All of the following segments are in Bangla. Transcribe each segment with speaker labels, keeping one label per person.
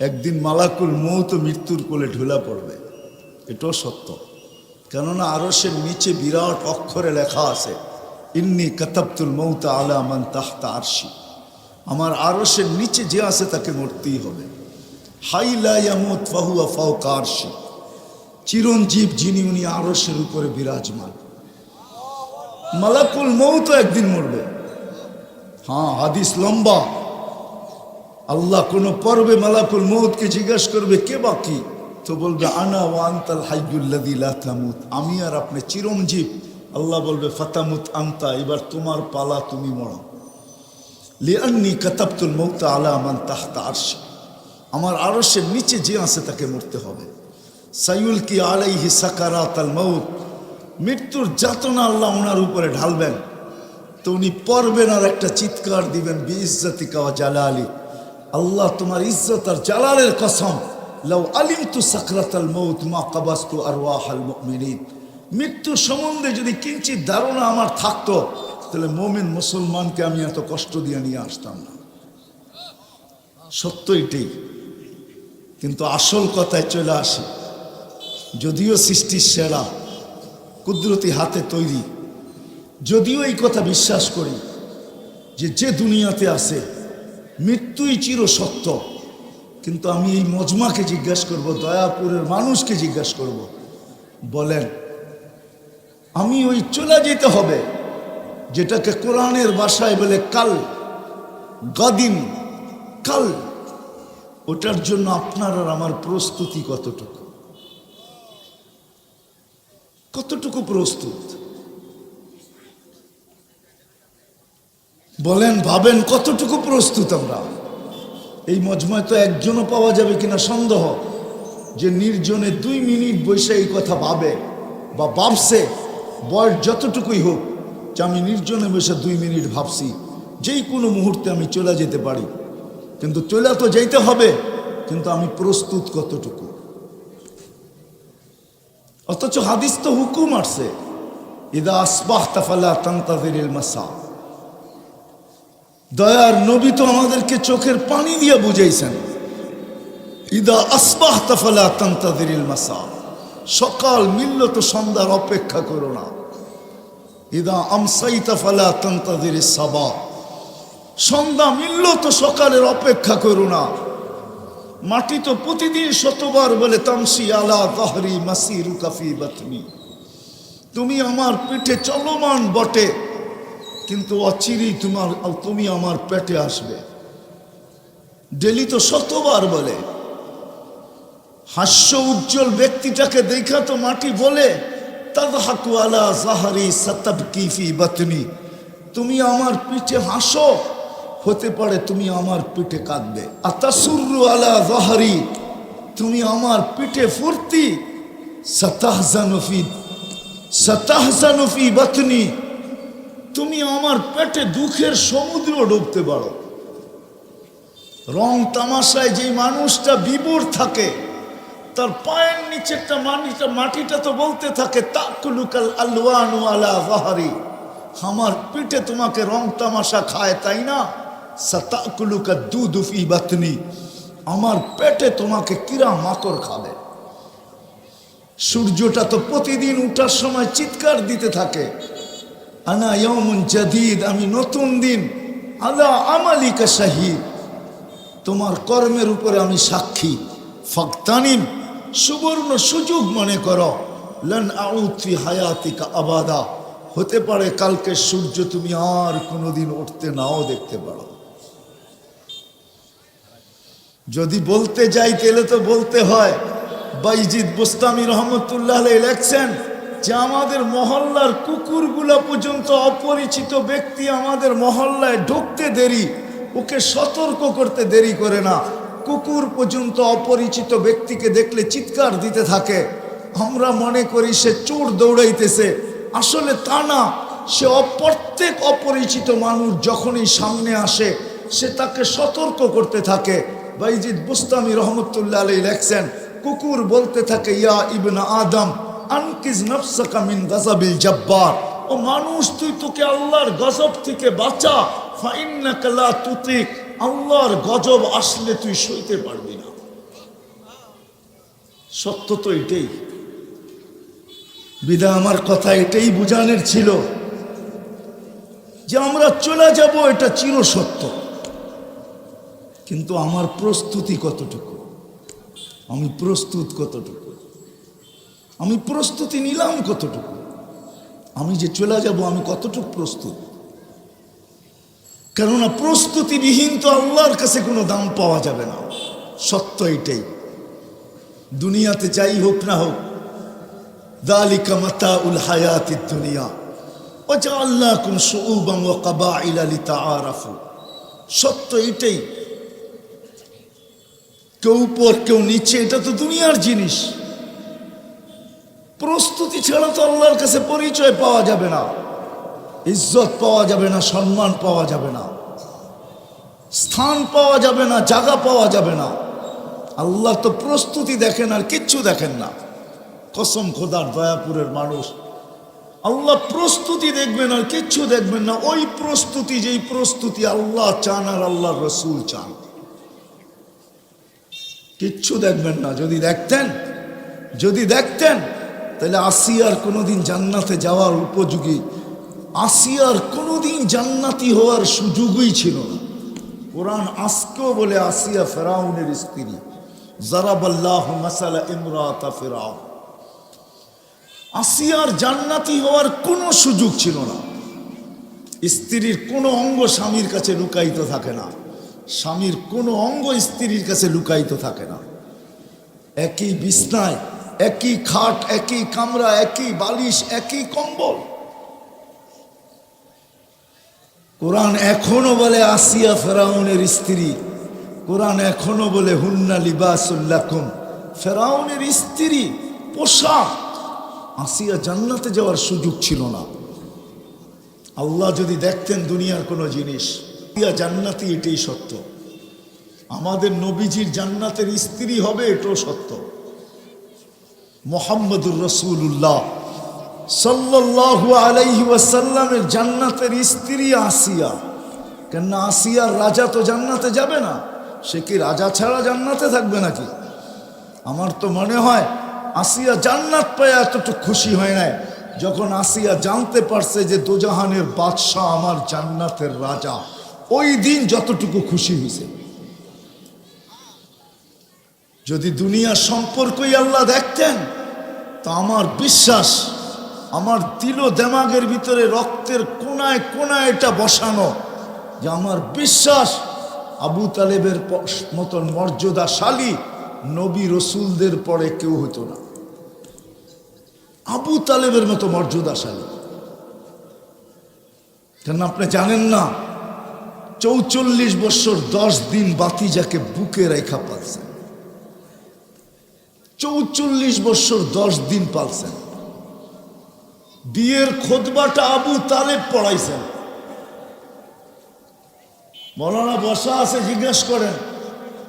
Speaker 1: একদিন মালাকুল মৌত মৃত্যুর কোলে ঢুলা পড়বে। এটাও সত্য। কেননা আরসের নিচে বিরাট অক্ষরে লেখা আছে, ইন্নি কাতাবতুল মৌতা আলা মান তাহতা আরশি। আমার আরসের নিচে যে আছে তাকে মরতেই হবে। হাইলা চিরঞ্জীব যিনি উনি আরসের উপরে বিরাজমান। মালাকুল মৌত একদিন মরবে। হ্যাঁ হাদিস লম্বা। আল্লাহ কোন পর্বে মালাকুল মৌতকে জিজ্ঞাসা করবে, কে বাকি? তো বলবে, আনা ওয়ান্তাল হাইজুল্লাদি লাতামুত আমি আর আপনি চিরঞ্জীব। আল্লাহ বলবে, ফাতামুত আন্তা, এবার তোমার পালা তুমি মরো। লিয়ান্নি কাতাবতুল মৌতা আলা আমান তাহতা আরশি। আমার আরশের নিচে যে আছে তাকে মরতে হবে। সাইউল কি আলাইহি সাকারাত আল মৌত মৃত্যুর যাতনা আল্লাহ ওনার উপরে ঢালবেন। তো উনি পড়বেন আর একটা চিৎকার দিবেন বিইজ্জতিকা ওয়া জালালি। আল্লাহ তোমার ইজ্জত আর জালালের কসম। লাউ আলিমতু সাকরাতাল মৌত মা কাবাস্তু আরওয়াহাল মুমিনিন। মৃত্যু সম্বন্ধে যদি কিঞ্চিত ধারণা আমার থাকতো, তাহলে মোমিন মুসলমানকে আমি এত কষ্ট দিয়ে নিয়ে আসতাম না। সত্য এটাই। কিন্তু আসল কথায় চলে আসি। যদিও সৃষ্টির সেরা, কুদরতি হাতে তৈরি, যদিও এই কথা বিশ্বাস করি যে যে দুনিয়াতে আছে মৃত্যুই চির সত্য। কিন্তু আমি এই মজমাকে জিজ্ঞাসা করব, দয়াপুরের মানুষকে জিজ্ঞাসা করব। বলেন, আমি ওই চলে যেতে হবে, যেটাকে কোরআনের বাসায় বলে কাল গদিন কাল। ওটার জন্য আপনার আর আমার প্রস্তুতি কতটুকু? কতটুকু প্রস্তুত? বলেন, ভাবেন কতটুকু প্রস্তুত আমরা? এই মজমায় তো একজনও পাওয়া যাবে কিনা সন্দেহ। যে নির্জনে দুই মিনিট বসে এই কথা ভাবে বা ভাবছে, বয়স যতটুকুই হোক, যে আমি নির্জনে বসে দুই মিনিট ভাবছি, যেই কোনো মুহূর্তে আমি চলে যেতে পারি। কিন্তু চলে তো যেতে হবে, কিন্তু আমি প্রস্তুত কতটুকু? অথচ হাদিস তো হুকুম আসছে ইদা আসবাহ তাফালা তান্তাদির মাসা দয়ার নবী তো আমাদেরকে চোখের পানি দিয়ে বুঝাইছেন। ইদা আসবাহ তাফালা তান্তাদির মাসা সকাল মিলল তো সন্ধ্যার অপেক্ষা করো না। ইদা আমসাই তাফালা তান্তাদির সাবা। সন্ধ্যা মিলল তো সকালের অপেক্ষা করো না। মাটি তো প্রতিদিন শতবার বলে, তামসি আলা দহরি মাসি রুকাফি বাতনি। তুমি আমার পিঠে চলমান বটে। কিন্তু অচিরেই তোমার তুমি আমার পেটে আসবে। ডেলি তো শতবার বলে, হাস্য উজ্জ্বল ব্যক্তিটাকে দেখা তো মাটি বলে তুমি আমার পিঠে হাসো, হতে পারে তুমি আমার পিঠে কাঁদবে। জাহারি, তুমি আমার পিঠে ফুর্তি সাতাহজানফি সাতাহজানফি বাতনি। তুমি আমার পেটে দুঃখের সমুদ্র ডুবতে পারো। রং তামাশায় যে মানুষটা বিবর থাকে, তার পায়ের নিচেরটা মাটিটা মাটিটা তো বলতে থাকে আমার পিঠে তোমাকে রং তামাশা খায়, তাই না? সাতাকুলুকা দুদুফি বাতনি। আমার পেটে তোমাকে কিরা মাকড় খাবে? সূর্যটা তো প্রতিদিন উঠার সময় চিৎকার দিতে থাকে। আনা ইয়মুন জাদিদ, আমি নতুন দিন, আলা আমালিকা শাহিদ। তোমার কর্মের উপরে আমি সাক্ষী। ফক্তানিম সুবর্ণ সুযোগ মনে করো। লন আউথি হায়াতিকা আবাদা। হতে পারে কালকে সূর্য তুমি আর কোনোদিন উঠতে নাও দেখতে পারো। যদি বলতে যাই, তাহলে তো বলতে হয়। বাইজিদ বুস্তামি রহমতুল্লাহ লেখছেন যে আমাদের মহল্লার কুকুরগুলা পর্যন্ত অপরিচিত ব্যক্তি আমাদের মহল্লায় ঢুকতে দেরি, ওকে সতর্ক করতে দেরি করে না। কুকুর পর্যন্ত অপরিচিত ব্যক্তিকে দেখলে চিৎকার দিতে থাকে। আমরা মনে করি সে চোর দৌড়াইতেছে। আসলে তা না, সে প্রত্যেক অপরিচিত মানুষ যখনই সামনে আসে, সে তাকে সতর্ক করতে থাকে। বাইজিদ বুস্তামি রহমতুল্লাহ আলী লেখছেন, কুকুর বলতে থাকে, ইয়া ইবনা আদম আনকিজ নফসাকা মিন গাজাবিল জব্বার। ও মানুষ, তুই তোকে আল্লাহর গজব থেকে বাঁচা। ফাইন্নাকা লা তুতিক, আল্লাহর গজব আসলে তুই সইতে পারবি না। সত্য তো এটাই। বিদা, আমার কথা এটাই বুঝানোর ছিল যে আমরা চলে যাব, এটা চির সত্য। কিন্তু আমার প্রস্তুতি কতটুকু? আমি প্রস্তুত কতটুকু? আমি প্রস্তুতি নিলাম কতটুকু? আমি যে চলে যাব, আমি কতটুকু প্রস্তুত? কেননা প্রস্তুতিবিহীন তো আল্লাহর কাছে কোনো দাম পাওয়া যাবে না। সত্য এটাই। দুনিয়াতে যাই হোক না হোক, দালিকা মাতা উল হায়াতি দুনিয়া। ও যা আল্লাহ কুম সুবাং ও কাবা ইলালিতা আরাফু সত্য এটাই। কেউ উপর, কেউ নিচে, এটা তো দুনিয়ার জিনিস। প্রস্তুতি ছাড়া তো আল্লাহর কাছে পরিচয় পাওয়া যাবে না। ইজ্জত পাওয়া যাবে না, সম্মান পাওয়া যাবে না। স্থান পাওয়া যাবে না, জায়গা পাওয়া যাবে না। আল্লাহ তো প্রস্তুতি দেখেন আর কিচ্ছু দেখেন না। কসম খোদার দয়াপুরের মানুষ। আল্লাহ প্রস্তুতি দেখবেন আর কিচ্ছু দেখবেন না। ওই প্রস্তুতি যেই প্রস্তুতি আল্লাহ চান আর আল্লাহ রসুল চান। কিচ্ছু দেখবেন না। যদি দেখতেন যদি দেখতেন তাহলে আসিয়ার কোনোদিন জান্নাতে যাওয়ার উপযোগী। আসিয়ার কোনোদিন জান্নাতি হওয়ার সুযোগই ছিল না। কোরআন আজকেও বলে, আসিয়া ফেরাউনের স্ত্রী জারাবাল্লাহ মাসালা ফেরাউন। আসিয়ার জান্নাতি হওয়ার কোনো সুযোগ ছিল না। স্ত্রীর কোনো অঙ্গ স্বামীর কাছে লুকায়িত থাকে না। স্বামীর কোনো অঙ্গ স্ত্রীর কাছে লুকায়িত থাকে না। একই বিছনায় একই খাট, একই কামরা, একই বালিশ, একই কম্বল। কোরআন এখনও বলে আসিয়া ফেরাউনের স্ত্রী, কোরআন এখনও বলে হুন্না লিবাসুল্লাকুম ফেরাউনের স্ত্রী পোশাক। আসিয়া জান্নাতে যাওয়ার সুযোগ ছিল না। আল্লাহ যদি দেখতেন দুনিয়ার কোনো জিনিস ইয়া জান্নাতি এটাই সত্য। আমাদের নবীজির জান্নাতের স্ত্রী হবে এটাও সত্য। মোহাম্মদুর রসুল্লাহ সাল্লাল্লাহু আলাইহি ওয়াসাল্লামের জান্নাতের স্ত্রী আসিয়া, কেননা আসিয়ার রাজা তো জান্নাতে যাবে না, সে কি রাজা ছাড়া জান্নাতে থাকবে নাকি? আমার তো মনে হয় আসিয়া জান্নাত পায় এতটুকু খুশি হয় নাই, যখন আসিয়া জানতে পারছে যে দোজাহানের বাদশাহ আমার জান্নাতের রাজা। ওই দিন যতটুকু খুশি হয়েছে যদি দুনিয়ার সম্পর্কই আল্লাহ দেখতেন, তা আমার বিশ্বাস আমার দিল দেমাগের ভিতরে রক্তের কোনায় কোনায় এটা বসানো। যে আমার বিশ্বাস আবু তালেবের মতন মর্যাদাশালী নবী রসুলদের পরে কেউ হতো না। আবু তালেবের মতো মর্যাদাশালী। কেন আপনি জানেন না, চৌচল্লিশ বছর দশ দিন বাতি যাকে বুকে রেখা পালছেন চৌচল্লিশ বছর দশ দিন পালছেন। বিয়ের খোদবাটা আবু তালেব পড়াইছেন। মৌলানা বসা আছে, জিজ্ঞেস করেন,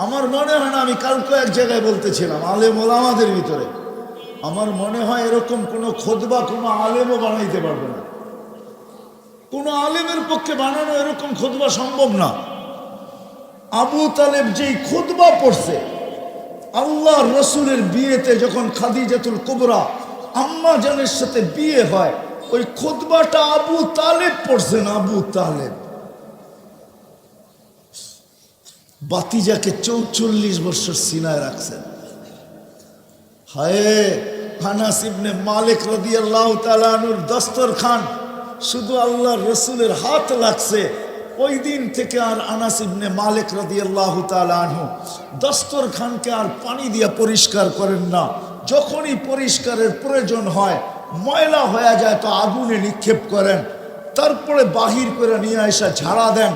Speaker 1: আমার মনে হয় না, আমি কালকে এক জায়গায় বলতেছিলাম, আলেম ওলামাদের ভিতরে। আমার মনে হয় এরকম কোনো খোদবা কোনো আলেমও বানাইতে পারবে না। কোনো আলেমের পক্ষে বানানো এরকম খোদবা সম্ভব না। আবু তালেব যেই খোদবা পড়ছে আল্লাহ রসুলের বিয়েতে যখন খাদি খাদিজাতুল কুবরা আম্মা জানের সাথে বিয়ে হয়, ওই খোদবাটা আবু তালেব পড়ছেন আবু তালেব। বাতিজাকে চৌচল্লিশ বছর সিনায় রাখছেন। হায় হানাস ইবনে মালিক রাদিয়াল্লাহু তাআলা আনুর দস্তরখান। শুধু আল্লাহ রসুলের হাত লাগছে ওই দিন থেকে আর আনাস ইবনে মালিক রাদিয়াল্লাহু তাআলা আনহু দস্তরখানকে আর পানি দিয়ে পরিষ্কার করেন না। যখনই পরিষ্কারের প্রয়োজন হয়, ময়লা হয়ে যায় তো আগুনে নিক্ষেপ করেন। তারপরে বাহির করে নিয়ে এসে ঝাড়া দেন।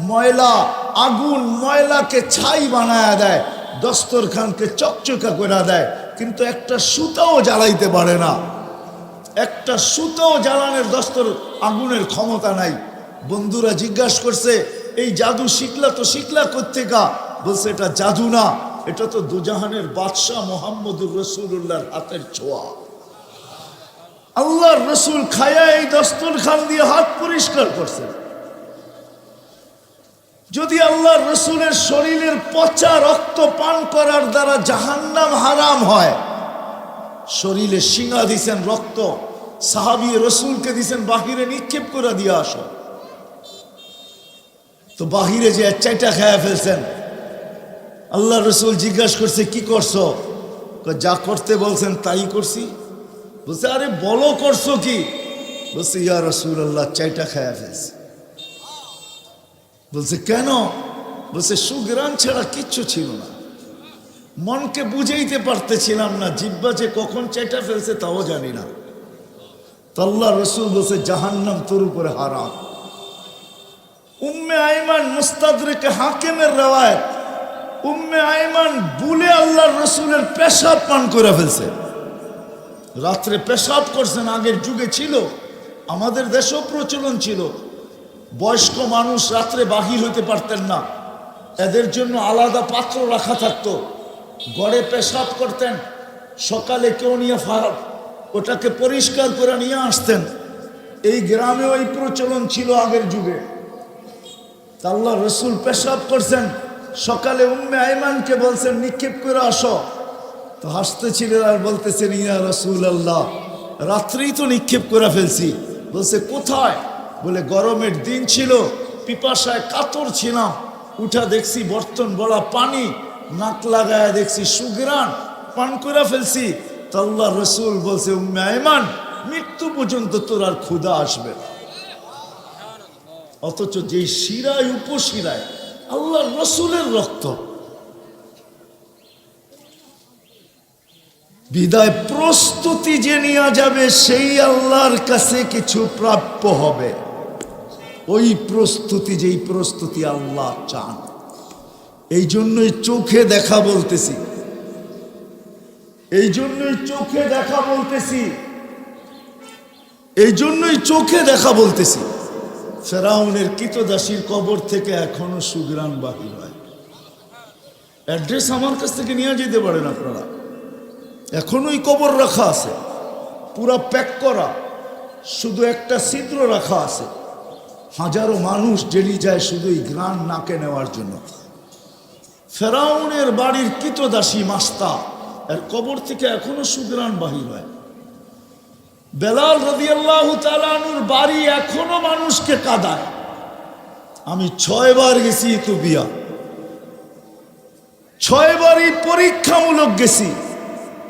Speaker 1: ময়লা, আগুন ময়লাকে ছাই বানায় দেয়, দস্তরখানকে চকচকা করে দেয়। কিন্তু একটা সুতাও জ্বালাইতে পারে না। একটা সুতাও জ্বালানোর দস্তর আগুনের ক্ষমতা নাই। বন্ধুরা জিজ্ঞাসা করছে, এই জাদু শিখলা তো শিখলা কোথেকা বলছে, এটা জাদু না, এটা তো দুজাহানের বাদশাহ মোহাম্মদুর রসুল্লাহর হাতের ছোঁয়া। আল্লাহর রসুল খায়া এই দস্তরখান দিয়ে হাত পরিষ্কার করছে। যদি আল্লাহর রসুলের শরীরের পচা রক্ত পান করার দ্বারা জাহান্নাম হারাম হয়, শরীরে শিঙা দিছেন রক্ত, সাহাবি রসুলকে দিছেন বাহিরে নিক্ষেপ করে দিয়ে আসো। তো বাহিরে যে চাইটা খায়া ফেলছেন। আল্লাহ রসুল জিজ্ঞাসা করছে, কি করছ? যা করতে বলছেন তাই করছি। বলছে, আরে বলো, করছ কি? বলছে, ইয়া রসুল আল্লাহ চাইটা খায়া ফেলছে। বলছে, কেন? বলছে সুগ্রাম ছাড়া কিচ্ছু ছিল না। মনকে বুঝাইতে পারতেছিলাম না, জিব্বা যে কখন চাইটা ফেলছে তাও জানি না। তো আল্লাহ রসুল বলছে, জাহান্নাম তোর উপরে হারাম। উম্মে আইমান মুস্তাদরিকে হাকিমের রেওয়ায়ত। উম্মে আইমান বুলে আল্লাহর রসুলের পেশাব পান করে ফেলছে। রাত্রে পেশাব করছেন আগের যুগে ছিল। আমাদের দেশেও প্রচলন ছিল। বয়স্ক মানুষ রাত্রে বাহির হইতে পারতেন না। এদের জন্য আলাদা পাত্র রাখা থাকতো। গড়ে পেশাব করতেন। সকালে কেউ নিয়ে ফার ওটাকে পরিষ্কার করে নিয়ে আসতেন। এই গ্রামেও এই প্রচলন ছিল আগের যুগে। আল্লাহ রসুল পেশাব করছেন। সকালে উম্মে আইমানকে বলছেন, নিক্ষেপ করে আসো। তো হাসতেছিলেন আর বলতেছেন, ইয়া রসুল আল্লাহ রাত্রেই তো নিক্ষেপ করে ফেলছি। বলছে, কোথায়? বলে, গরমের দিন ছিল, পিপাসায় কাতর ছিলাম। উঠা দেখছি বর্তন বড়া পানি, নাক লাগায় দেখছি সুগ্রান পান করে ফেলছি। তো আল্লাহ রসুল বলছে, উম্মে আইমান, মৃত্যু পর্যন্ত তোর আর ক্ষুধা আসবে না। অথচ যেই শিরায় উপশিরায় আল্লাহ রসুলের রক্ত। বিদায় প্রস্তুতি যে নেওয়া যাবে, সেই আল্লাহর কাছে কিছু প্রাপ্য হবে। ওই প্রস্তুতি যেই প্রস্তুতি আল্লাহ চান। এই জন্যই চোখে দেখা বলতেছি। এই জন্যই চোখে দেখা বলতেছি। এই জন্যই চোখে দেখা বলতেছি। ফেরাউনের কিতদাসীর কবর থেকে এখনও সুগ্রাম বাহির হয় অ্যাড্রেস আমার কাছ থেকে নিয়ে যেতে পারেন আপনারা। এখনোই কবর রাখা আছে। পুরা প্যাক করা। শুধু একটা ছিদ্র রাখা আছে। হাজারো মানুষ ডেলি যায় শুধু এই গ্রান নাকে নেওয়ার জন্য। ফেরাউনের বাড়ির কিতদাসী মাস্তা, এর কবর থেকে এখনও সুগ্রান বাহির হয় বেলাল রদিয়াল্লাহু তালানুর বাড়ি এখনও মানুষকে কাঁদায়। আমি ছয়বার গেছি ইতুবিয়া ছয়বারই পরীক্ষামূলক গেছি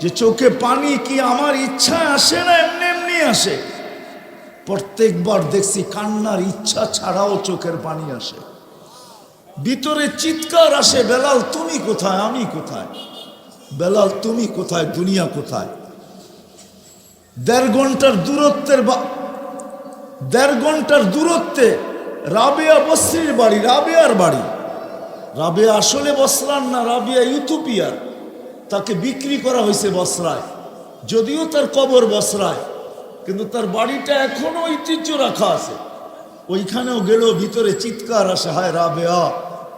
Speaker 1: যে চোখে পানি কি আমার ইচ্ছা আসে না এমনি এমনি আসে। প্রত্যেকবার দেখছি কান্নার ইচ্ছা ছাড়াও চোখের পানি আসে। ভিতরে চিৎকার আসে, বেলাল, তুমি কোথায়? আমি কোথায়? বেলাল, তুমি কোথায়? দুনিয়া কোথায়? দেড় ঘণ্টার দূরত্বের বা- দেড় ঘণ্টার দূরত্বে রাবেয়া বস্রির বাড়ি, রাবেয়ার বাড়ি। রাবেয়া আসলে বসরান না, রাবিয়া ইউথুপিয়ার তাকে বিক্রি করা হয়েছে বসরায়। যদিও তার কবর বসরায়, কিন্তু তার বাড়িটা এখনও ঐতিহ্য রাখা আছে। ওইখানেও গেলেও ভিতরে চিৎকার আসে, হায় রাবেয়া,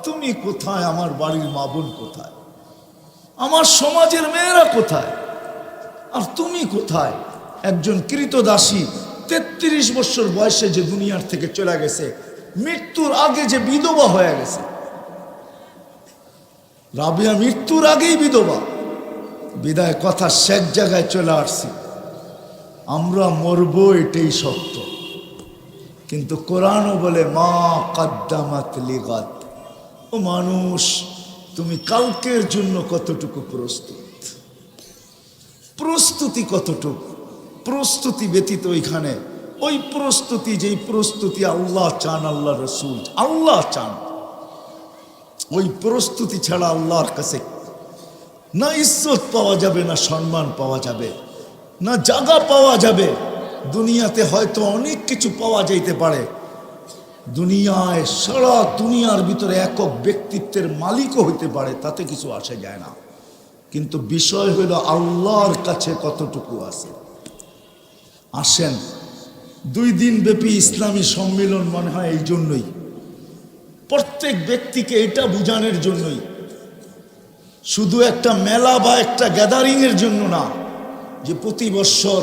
Speaker 1: তুমি কোথায়? আমার বাড়ির মা বোন কোথায়? আমার সমাজের মেয়েরা কোথায়? আর তুমি কোথায়? একজন কৃতদাসী তেত্রিশ বছর বয়সে যে দুনিয়ার থেকে চলে গেছে, মৃত্যুর আগে যে বিধবা হয়ে গেছে। রাবিয়া, মৃত্যুর আগেই বিধবা। বিদায় কথা শেষ জায়গায় চলে আসছি। আমরা মরব এটাই সত্য। কিন্তু কোরআনও বলে, মা কাদ্দামাত লিগাত ও মানুষ, তুমি কালকের জন্য কতটুকু প্রস্তুত? প্রস্তুতি কতটুকু? প্রস্তুতি ব্যতীত ওইখানে ওই প্রস্তুতি, যেই প্রস্তুতি আল্লাহ চান, আল্লাহ রসুল আল্লাহ চান। ওই প্রস্তুতি ছাড়া আল্লাহর কাছে না ইজ্জত পাওয়া যাবে, না সম্মান পাওয়া যাবে, না জায়গা পাওয়া যাবে। দুনিয়াতে হয়তো অনেক কিছু পাওয়া যাইতে পারে। দুনিয়ায়, সারা দুনিয়ার ভিতরে একক ব্যক্তিত্বের মালিকও হইতে পারে, তাতে কিছু আসে যায় না। কিন্তু বিষয় হইল আল্লাহর কাছে কতটুকু আছে। আসেন। দুই দিন ব্যাপী ইসলামী সম্মেলন মনে হয় এই জন্যই। প্রত্যেক ব্যক্তিকে এটা বুঝানোর জন্যই। শুধু একটা মেলা বা একটা গ্যাদারিংয়ের জন্য না, যে প্রতি বৎসর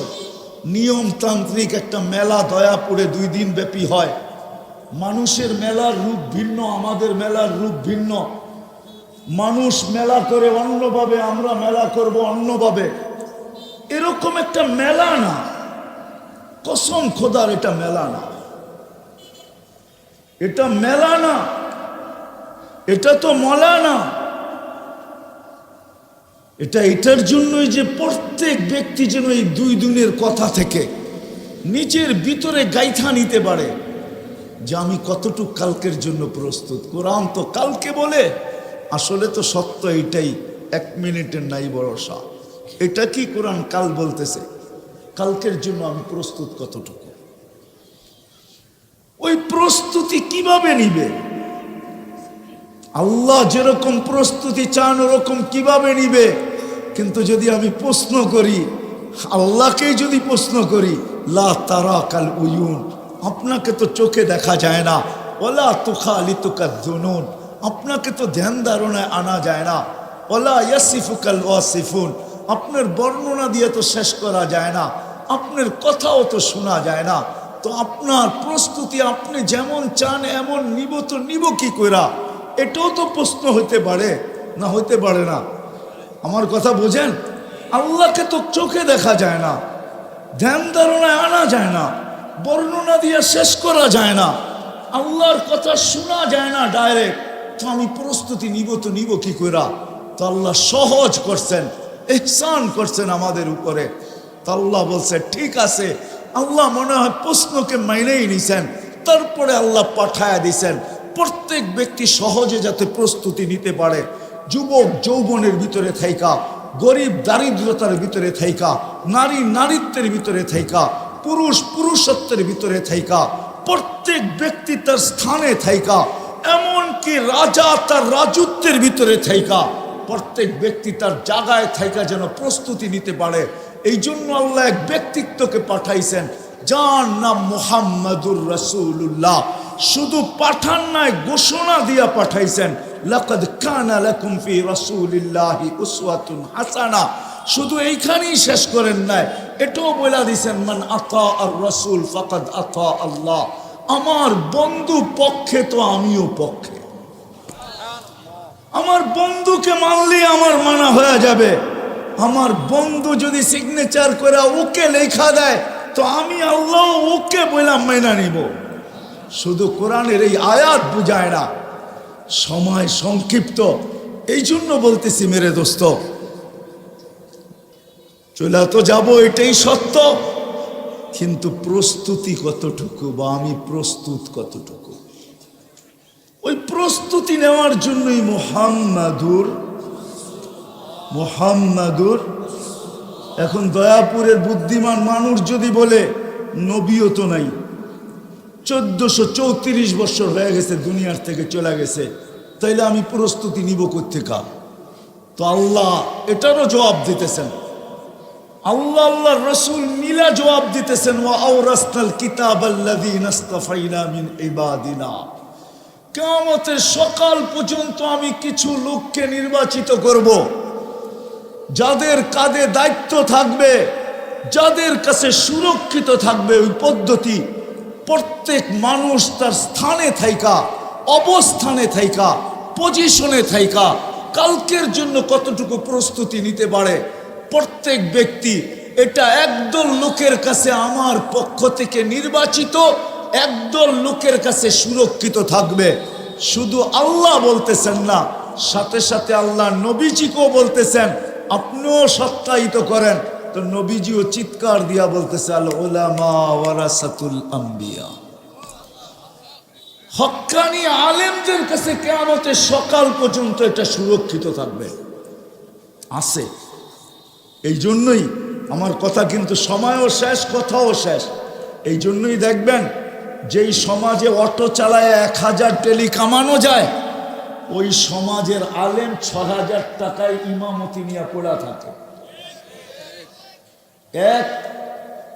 Speaker 1: নিয়মতান্ত্রিক একটা মেলা দয়াপুরে দুই দিন ব্যাপী হয়। মানুষের মেলার রূপ ভিন্ন, আমাদের মেলার রূপ ভিন্ন। মানুষ মেলা করে অন্যভাবে, আমরা মেলা করব অন্যভাবে। এরকম একটা মেলা না। কসম খোদার, এটা মেলা না। এটা মেলা না। এটা তো মলা না। এটা এটার জন্যই যে প্রত্যেক ব্যক্তি যেন এই দুই দিনের কথা থেকে নিজের ভিতরে গাইথা নিতে পারে, যে আমি কতটুক কালকের জন্য প্রস্তুত। কোরআন তো কালকে বলে, আসলে তো সত্য এটাই, এক মিনিটের নাই ভরসা এটা কি কোরআন কাল বলতেছে? কালকের জন্য আমি প্রস্তুত কতটুকু? ওই প্রস্তুতি কীভাবে নিবে? আল্লাহ যেরকম প্রস্তুতি চান, ওরকম কীভাবে নিবে? কিন্তু যদি আমি প্রশ্ন করি, আল্লাহকেই যদি প্রশ্ন করি, লা তারা কাল উয়ুন, আপনাকে তো চোখে দেখা যায় না। ওলা তুখা আলি তুকা জুনুন আপনাকে তো ধ্যান ধারণায় আনা যায় না। ওলা ইয়াসিফুকাল ওয়াসিফুন, আপনার বর্ণনা দিয়ে তো শেষ করা যায় না। আপনার কথাও তো শোনা যায় না। তো আপনার প্রস্তুতি আপনি যেমন চান, এমন নিব তো নিব কি কইরা? এটাও তো প্রশ্ন হইতে পারে, না হইতে পারে না। আমার কথা বোঝেন? আল্লাহকে তো চোখে দেখা যায় না, ধ্যান ধারণায় আনা যায় না, বর্ণনা দিয়ে শেষ করা যায় না। আল্লাহর কথা শোনা যায় না ডাইরেক্ট, তো আমি প্রস্তুতি নিব তো নিব কি কইরা? তো আল্লাহ সহজ করছেন, এহসান করছেন আমাদের উপরে। আল্লাহ বলছে, ঠিক আছে। আল্লাহ মনে হয় প্রশ্নকে মাইনেই নিছেন। তারপরে আল্লাহ পাঠায়া দিছেন। প্রত্যেক ব্যক্তি সহজে যাতে প্রস্তুতি নিতে পারে। যুবক যৌবনের ভিতরে থাইকা, গরিব দারিদ্রতার ভিতরে থাইকা, নারী নারীত্বের ভিতরে থাইকা, পুরুষ পুরুষত্বের ভিতরে থাইকা, প্রত্যেক ব্যক্তি তার স্থানে থাইকা, এমনকি রাজা তার রাজত্বের ভিতরে থাইকা, প্রত্যেক ব্যক্তি তার জায়গায় থাইকা যেন প্রস্তুতি নিতে পারে। এই জন্য আল্লাহ এক ব্যক্তিত্বকে পাঠাইছেন, যার নাম মোহাম্মদুর রসুল্লাহ শুধু পাঠান নাই, ঘোষণা দিয়া পাঠাইছেন, লাকাদ কানা লাকুম ফি রাসূলিল্লাহি উসওয়াতুন হাসানা। শুধু এইখানেই শেষ করেন নাই, এটাও বলে দিছেন, মান আতা আর রাসূল ফাকাদ আতা আল্লাহ। আমার বন্ধু পক্ষে তো আমিও পক্ষে। আমার বন্ধুকে মানলে আমার মানা হয়ে যাবে। আমার বন্ধু যদি সিগনেচার করে ওকে লেখা দেয়, তো আমি আল্লাহ ওকে বললাম, মাইনা নিব। শুধু কোরআনের এই আয়াত বুঝায় না, সময় সংক্ষিপ্ত। এই জন্য বলতেছি, মেরে দোস্ত, চলে তো যাব, এটাই সত্য। কিন্তু প্রস্তুতি কতটুকু বা আমি প্রস্তুত কতটুকু? ওই প্রস্তুতি নেওয়ার জন্যই মোহাম্মাদুর মোহাম্মাদুর। এখন দয়াপুরের বুদ্ধিমান মানুষ যদি বলে, নবীও তো নাই। চোদ্দশো চৌত্রিশ বছর হয়ে গেছে, দুনিয়ার থেকে চলে গেছে। তাইলে আমি প্রস্তুতি নিব করতে কোথেকা তো আল্লাহ এটারও জবাব দিতেছেন। আল্লাহ আল্লাহ রসুল মিলা জবাব দিতেছেন, ওয়া আওরাসনাল কিতাব মিন কিয়ামতের সকাল পর্যন্ত আমি কিছু লোককে নির্বাচিত করব। যাদের কাঁধে দায়িত্ব থাকবে, যাদের কাছে সুরক্ষিত থাকবে ওই পদ্ধতি, প্রত্যেক মানুষ তার স্থানে থাইকা, অবস্থানে থাইকা পজিশনে থাইকা, কালকের জন্য কতটুকু প্রস্তুতি নিতে পারে, প্রত্যেক ব্যক্তি এটা একদল লোকের কাছে আমার পক্ষ থেকে নির্বাচিত, একদল লোকের কাছে সুরক্ষিত থাকবে। শুধু আল্লাহ বলতেছেন না, সাথে সাথে আল্লাহ নবীজিকেও বলতেছেন আপনিও সত্যায়িত করেন। তো নবীজিও চিৎকার দিয়া বলতেছে, আল ওলামা ওয়ারাসাতুল আম্বিয়া। হক্কানি আলেমদের কাছে কেয়ামতের সকাল পর্যন্ত এটা সুরক্ষিত থাকবে। আছে। এই জন্যই আমার কথা কিন্তু সময়ও শেষ, কথাও শেষ। এই জন্যই দেখবেন, যেই সমাজে অটো চালায় এক হাজার টেলি কামানো যায় ওই সমাজের আলেম ছ হাজার টাকায় ইমামতি নিয়ে পড়া থাকে। এক,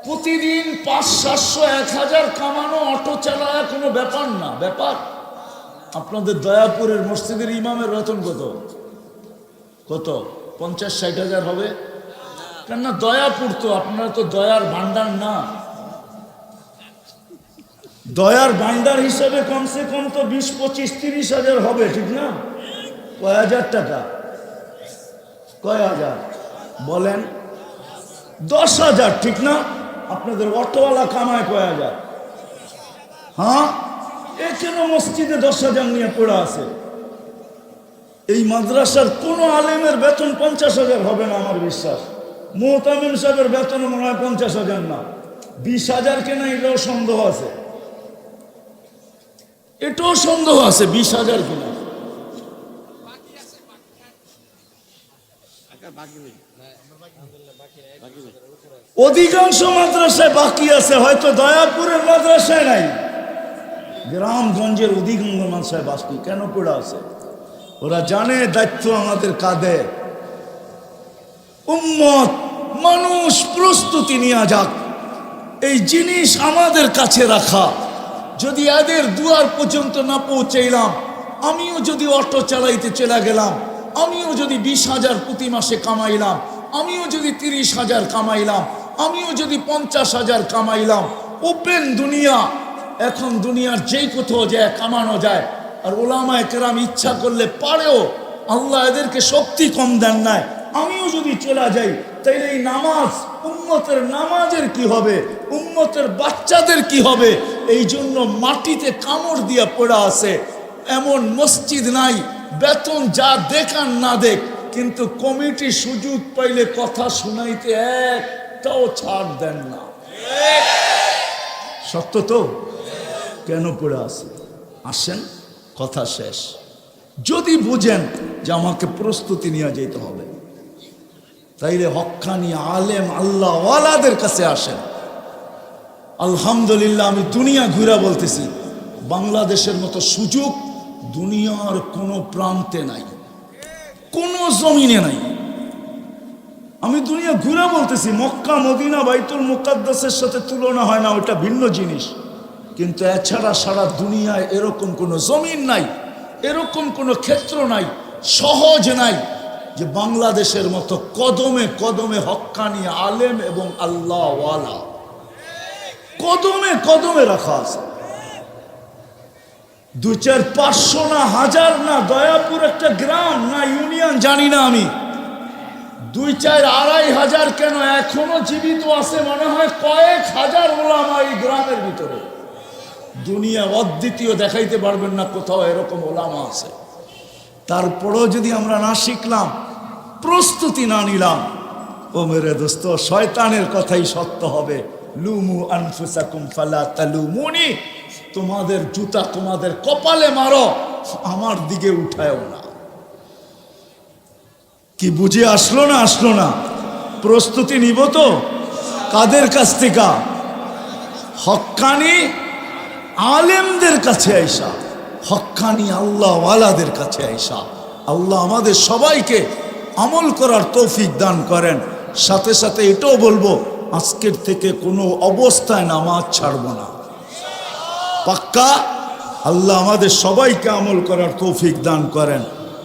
Speaker 1: প্রতিদিন পাঁচ সাতশো এক হাজার কামানো অটো চালায় কোনো ব্যাপার না, ব্যাপার। আপনাদের দয়াপুরের মসজিদের ইমামের বেতন কত? কত? পঞ্চাশ, ষাট হাজার হবে? কেননা দয়াপুর তো, আপনারা তো দয়ার ভান্ডার না। দয়ার ভান্ডার হিসেবে কমসে কম তো বিশ, পঁচিশ, তিরিশ হাজার হবে, ঠিক না? কয় হাজার টাকা? কয় হাজার? বলেন, দশ হাজার, ঠিক না? আপনাদের অটোওয়ালা কামায় কয় হাজার? হ্যাঁ? এ কেন মসজিদে দশ হাজার নিয়ে পড়ে আছে? এই মাদ্রাসার কোনো আলেমের বেতন পঞ্চাশ হাজার হবে না আমার বিশ্বাস? মোহতামিম সাহেবের বেতন মনে হয় পঞ্চাশ হাজার না। বিশ হাজার কেনা এটাও সন্দেহ আছে। এটাও সন্দেহ আছে, বিশ হাজার কিনা। অধিকাংশ মাদ্রাসায় বাকি আছে, হয়তো দয়াপুরের মাদ্রাসায় নাই। গ্রামগঞ্জের অধিকাংশ মাদ্রাসায় বাকি, কেন পড়ে আছে? ওরা জানে, দায়িত্ব আমাদের কাঁধে। উম্মত, মানুষ প্রস্তুতি নিয়ে যাক। এই জিনিস আমাদের কাছে রাখা। যদি এদের দুয়ার পর্যন্ত না পৌঁছাইলাম, আমিও যদি অটো চালাইতে চলে গেলাম, আমিও যদি বিশ হাজার প্রতি মাসে কামাইলাম, আমিও যদি তিরিশ হাজার কামাইলাম, আমিও যদি পঞ্চাশ হাজার কামাইলাম, ওপেন দুনিয়া। এখন দুনিয়ার যেই কোথাও যায়, কামানো যায়। আর ওলামায় কেরাম ইচ্ছা করলে পারেও আল্লাহ এদেরকে শক্তি কম দেন নাই। আমিও যদি চলে যাই, তাইলে এই নামাজ, উম্মতের নামাজের কি হবে? উম্মতের বাচ্চাদের কি হবে? এই জন্য মাটিতে কামড় দিয়া পড়া আছে। এমন মসজিদ নাই, বেতন যা দেখান না দেখ, কিন্তু কমিটি সুযোগ পাইলে কথা শুনাইতে একটাও ছাড় দেন না। সত্য তো? কেন পড়ে আসে আসেন, কথা শেষ। যদি বুঝেন যে আমাকে প্রস্তুতি নিয়ে যেতে হবে। তাইলে হক্কানি আলেম আল্লাহ ওয়ালাদের কাছে আসেন। আলহামদুলিল্লাহ আমি দুনিয়া ঘুরা বলতেছি, বাংলাদেশের মতো সুযোগ দুনিয়ার কোনো প্রান্তে নাই, কোনো জমিনে নাই। আমি দুনিয়া ঘুরে বলতেছি, মক্কা, মদিনা, বাইতুল মুকাদ্দাসের সাথে তুলনা হয় না, ওটা ভিন্ন জিনিস। কিন্তু এছাড়া সারা দুনিয়ায় এরকম কোনো জমিন নাই, এরকম কোনো ক্ষেত্র নাই, সহজ নাই। যে বাংলাদেশের মতো কদমে কদমে হক্কানি আলেম এবং আল্লাহওয়ালা। কদমে কদমে রাখা আছে। দু চার পাঁচশো না হাজার না দয়াপুর একটা গ্রাম না ইউনিয়ন, জানি না আমি। দুই চার আড়াই হাজার কেন এখনও জীবিত আছে মনে হয় কয়েক হাজার ওলামা এই গ্রামের ভিতরে। দুনিয়া অদ্বিতীয় দেখাইতে পারবেন না কোথাও এরকম ওলামা আছে। তারপরেও যদি আমরা না শিখলাম প্রস্তুতি না নিলাম। ও মেরে দোস্ত, শয়তানের কথাই সত্য হবে। লুমু আনফুসাকুম ফালা তালুমুনি। তোমাদের জুতা তোমাদের কপালে মারো, আমার দিকে উঠায়ও না। কি বুঝে আসলো না আসলো না? প্রস্তুতি নিব তো? কাদের কাছ থেকে? হক্কানি আলেমদের কাছে আইসা। হক্কানি আল্লাহ ওয়ালাদের কাছে আইসা। আল্লাহ আমাদের সবাইকে আমল করার তৌফিক দান করেন। সাথে সাথে এটাও বলব, আজকের থেকে কোনো অবস্থায় নামাজ ছাড়ব না। পাক্কা? আল্লাহ আমাদের সবাইকে আমল করার তৌফিক দান করেন।